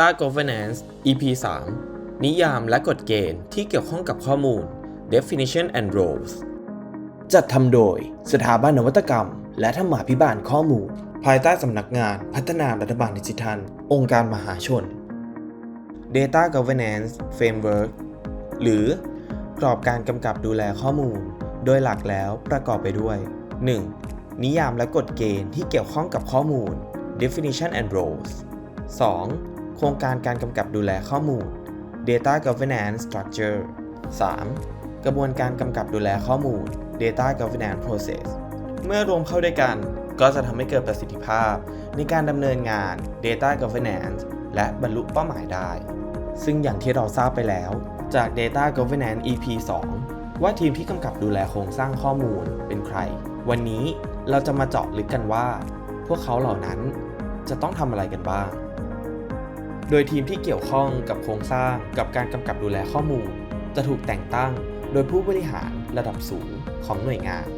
Data Governance EP 3 นิยามและกฎเกณฑ์ที่เกี่ยวข้องกับข้อมูล Definition and Roles จัดทำโดยสถาบันนวัตกรรม และธรรมาภิบาลข้อมูล ภายใต้สำนักงานพัฒนารัฐบาลดิจิทัล องค์การมหาชน Data Governance Framework หรือกรอบการกำกับดูแลข้อมูล โดยหลักแล้วประกอบไปด้วย 1. นิยามและกฎเกณฑ์ที่เกี่ยวข้องกับข้อมูล definition and roles 2. โครงการการกำกับดูแลข้อมูล data governance structure 3. กระบวนการกำกับดูแลข้อมูล data governance process เมื่อรวมเข้าด้วยกัน ก็จะทำให้เกิดประสิทธิภาพ ในการดำเนินงาน data governance และบรรลุเป้าหมายได้ ซึ่งอย่างที่เราทราบไปแล้ว จาก Data Governance EP 2 ว่าทีมที่กำกับดูแลโครงสร้างข้อมูลเป็นใคร วันนี้เราจะมาเจาะลึกกันว่า พวกเขาเหล่านั้นจะต้องทำอะไรกันบ้าง โดยทีมที่เกี่ยวข้องกับโครงสร้างกับการกำกับดูแลข้อมูล จะถูกแต่งตั้งโดยผู้บริหารระดับสูงของหน่วยงาน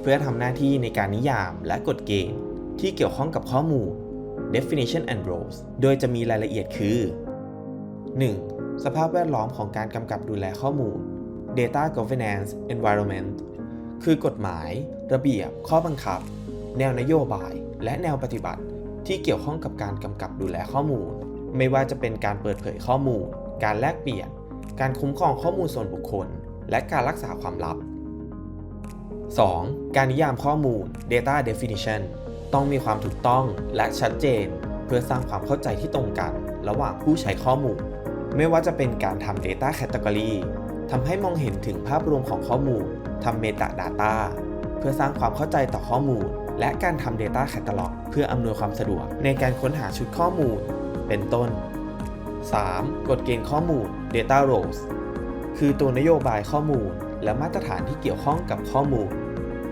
เพื่อทำหน้าที่ในการนิยามและกฎเกณฑ์ที่เกี่ยวข้องกับข้อมูล definition and roles โดยจะมีรายละเอียดคือ 1. สภาพแวดล้อมของการกำกับดูแลข้อมูล data governance environment คือกฎหมาย ระเบียบ ข้อบังคับ แนวนโยบาย และแนวปฏิบัติ ที่เกี่ยวข้องกับการกำกับดูแลข้อมูล ไม่ว่าจะเป็นการเปิดเผยข้อมูล การแลกเปลี่ยน การคุ้มครองข้อมูลส่วนบุคคล และการรักษาความลับ 2. การนิยามข้อมูล data definition ต้องมีความถูกต้องและชัดเจน เพื่อสร้างความเข้าใจที่ตรงกัน ระหว่างผู้ใช้ข้อมูล ไม่ว่าจะเป็นการทำ data category ทำให้มองเห็นถึงภาพรวมของข้อมูลทำ meta data เพื่อสร้างความเข้าใจต่อข้อมูล และการทำ data catalog เพื่ออำนวยความสะดวกในการค้นหาชุดข้อมูล เป็นต้น 3. กฎเกณฑ์ข้อมูล data roles คือตัวนโยบายข้อมูล และมาตรฐานที่เกี่ยวข้องกับข้อมูล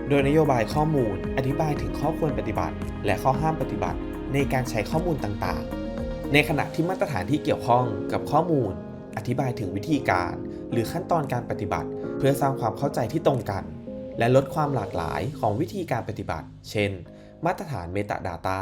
โดยนโยบายข้อมูลอธิบายถึงข้อควรปฏิบัติ และข้อห้ามปฏิบัติ ในการใช้ข้อมูลต่างๆ ในขณะที่มาตรฐานที่เกี่ยวข้องกับข้อมูล อธิบายถึงวิธีการ หรือขั้นตอนการปฏิบัติ เพื่อสร้างความเข้าใจที่ตรงกัน และลดความหลากหลายของวิธีการปฏิบัติ เช่น มาตรฐาน Metadata